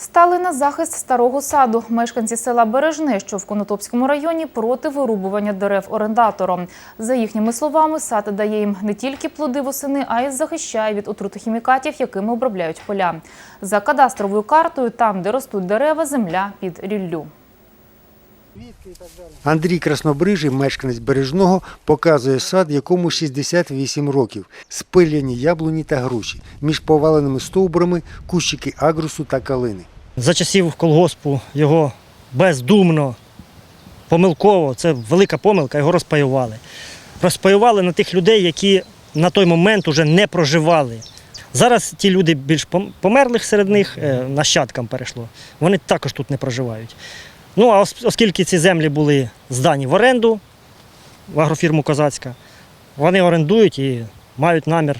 Стали на захист старого саду. Мешканці села Бережне, що в Конотопському районі, проти вирубування дерев орендатором. За їхніми словами, сад дає їм не тільки плоди восени, а й захищає від отрутохімікатів, якими обробляють поля. За кадастровою картою, там, де ростуть дерева, земля під ріллю. Андрій Краснобрижий, мешканець Бережного, показує сад, якому 68 років. Спиляні яблуні та груші. Між поваленими стовбурами кущики агрусу та калини. За часів колгоспу його бездумно, помилково, це велика помилка, його розпаювали. Розпаювали на тих людей, які на той момент уже не проживали. Зараз ті люди більш померлих серед них е, нащадкам перейшло. Вони також тут не проживають. Ну а оскільки ці землі були здані в оренду в агрофірму Козацька, вони орендують і мають намір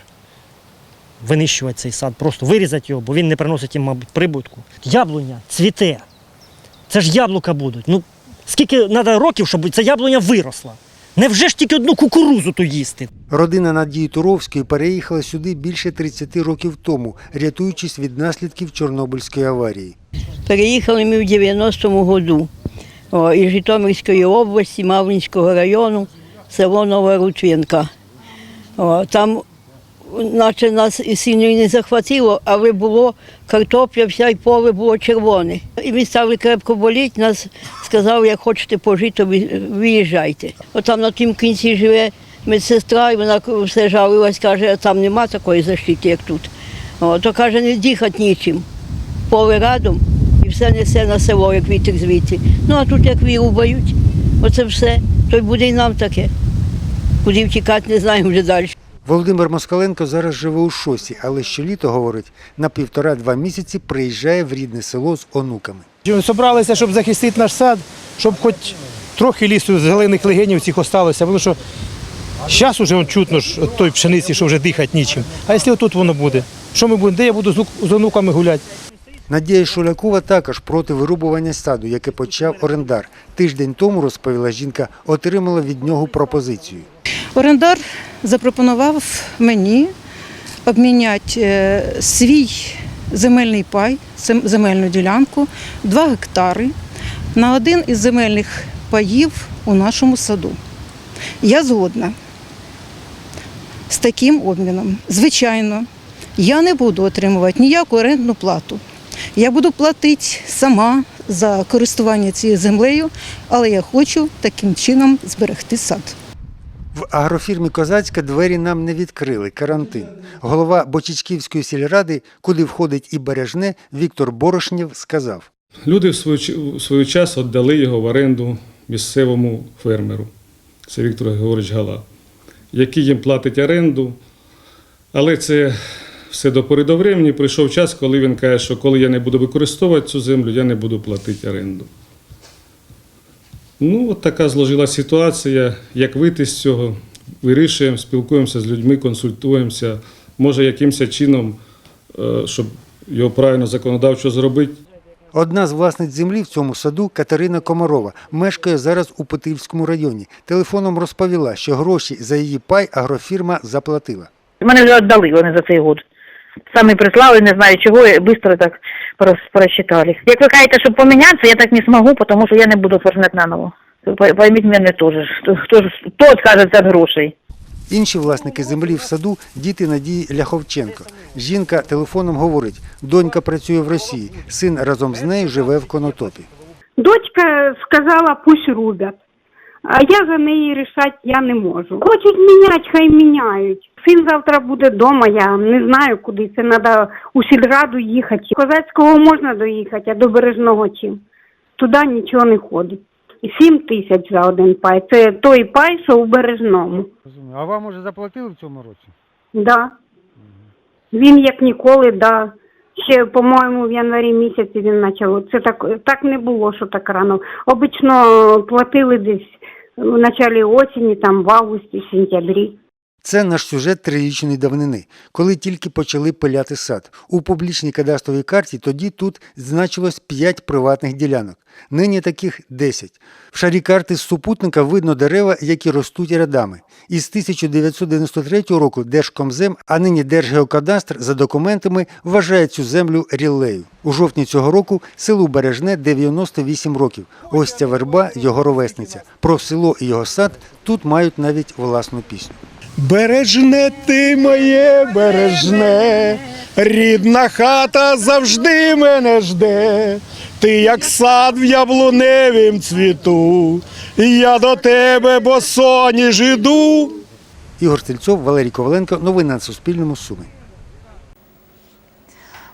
винищувати цей сад, просто вирізати його, бо він не приносить їм, мабуть, прибутку. Яблуня цвіте. Це ж яблука будуть. Ну, скільки треба років, щоб ця яблуня виросла? Невже ж тільки одну кукурузу то їсти? Родина Надії Туровської переїхала сюди більше 30 років тому, рятуючись від наслідків Чорнобильської аварії. Переїхали ми в 90-му году о, із Житомирської області, Мавлінського району, село Нова Рутвінка. О, там, наче нас і і не захватило, але було картопля, вся і поле було червоне. І ми стали крепко боліти, нас сказали, як хочете пожити, то виїжджайте. От там на тім кінці живе медсестра, і вона все жалилась, каже, там нема такої защити, як тут. О, то каже, не дихати нічим поле радом і все несе на село, як вітер звідти. Ну а тут як вирубають, оце все, то й буде і нам таке. Куди втікати, не знаємо вже далі. Володимир Москаленко зараз живе у шосі, але щоліто, говорить, на півтора-два місяці приїжджає в рідне село з онуками. Зібралися, щоб захистити наш сад, щоб хоч трохи лісу з зелених легенів цих осталося. Тому що зараз вже чутно ж от той пшениці, що вже дихати нічим. А якщо тут воно буде, що ми будемо? Де я буду з онуками гуляти? Надія Шулякова також проти вирубування саду, яке почав орендар. Тиждень тому, розповіла жінка, отримала від нього пропозицію. Орендар запропонував мені обміняти е, свій земельний пай, земельну ділянку, 2 гектари на один із земельних паїв у нашому саду. Я згодна з таким обміном. Звичайно, я не буду отримувати ніяку орендну плату. Я буду платити сама за користування цією землею, але я хочу таким чином зберегти сад. В агрофірмі Козацька двері нам не відкрили. Карантин. Голова Бочичківської сільради, куди входить і бережне, Віктор Борошнєв сказав. Люди в свою, час віддали його в оренду місцевому фермеру. Це Віктор Григорович Гала, який їм платить оренду. Але це все до пори до времени. Прийшов час, коли він каже, що коли я не буду використовувати цю землю, я не буду платити оренду. Ну, от така зложилася ситуація. Як вийти з цього? Вирішуємо, спілкуємося з людьми, консультуємося. Може, якимось чином, е, щоб його правильно законодавчо зробити. Одна з власниць землі в цьому саду Катерина Комарова мешкає зараз у Путивському районі. Телефоном розповіла, що гроші за її пай агрофірма заплатила. Мене вже віддали вони за цей год. Самі прислали, не знаю чого, швидко так прос- просчитали. Як ви кажете, щоб помінятися, я так не зможу, тому що я не буду оформляти наново. Пой- Пойміть мене теж. Хто, хто, ж- хто відкажеться від грошей? Інші власники землі в саду діти Надії Ляховченко. Жінка телефоном говорить, донька працює в Росії, син разом з нею живе в Конотопі. Дочка сказала, пусть рубят. А я за неї рішати я не можу. Хочуть міняти, хай міняють. Син завтра буде вдома, я не знаю куди. Це треба у сільраду їхати. Козацького можна доїхати, а до бережного чим. Туди нічого не ходить. Сім тисяч за один пай. Це той пай, що у бережному. А вам уже заплатили в цьому році? Да. Він як ніколи, да. Ще, по-моєму, в январі місяці він почав. Це так, так не було, що так рано. Обично платили десь в началі осені, там в августі, сентябрі. Це наш сюжет трирічної давнини, коли тільки почали пиляти сад. У публічній кадастровій карті тоді тут значилось 5 приватних ділянок. Нині таких 10. В шарі карти з супутника видно дерева, які ростуть рядами. Із 1993 року Держкомзем, а нині Держгеокадастр за документами вважає цю землю ріллею. У жовтні цього року селу Бережне 98 років. Ось ця верба його ровесниця. Про село і його сад тут мають навіть власну пісню. Бережне ти моє бережне, рідна хата завжди мене жде. Ти як сад в яблуневім цвіту, я до тебе бо соні іду. Ігор Тельцов, Валерій Коваленко. Новини на Суспільному. Суми.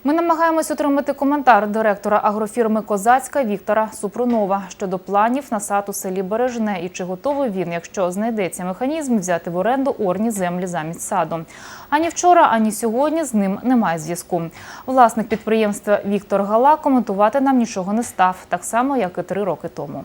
Ми намагаємось отримати коментар директора агрофірми Козацька Віктора Супрунова щодо планів на сад у селі Бережне і чи готовий він, якщо знайдеться механізм, взяти в оренду орні землі замість саду. Ані вчора, ані сьогодні з ним немає зв'язку. Власник підприємства Віктор Гала коментувати нам нічого не став, так само як і три роки тому.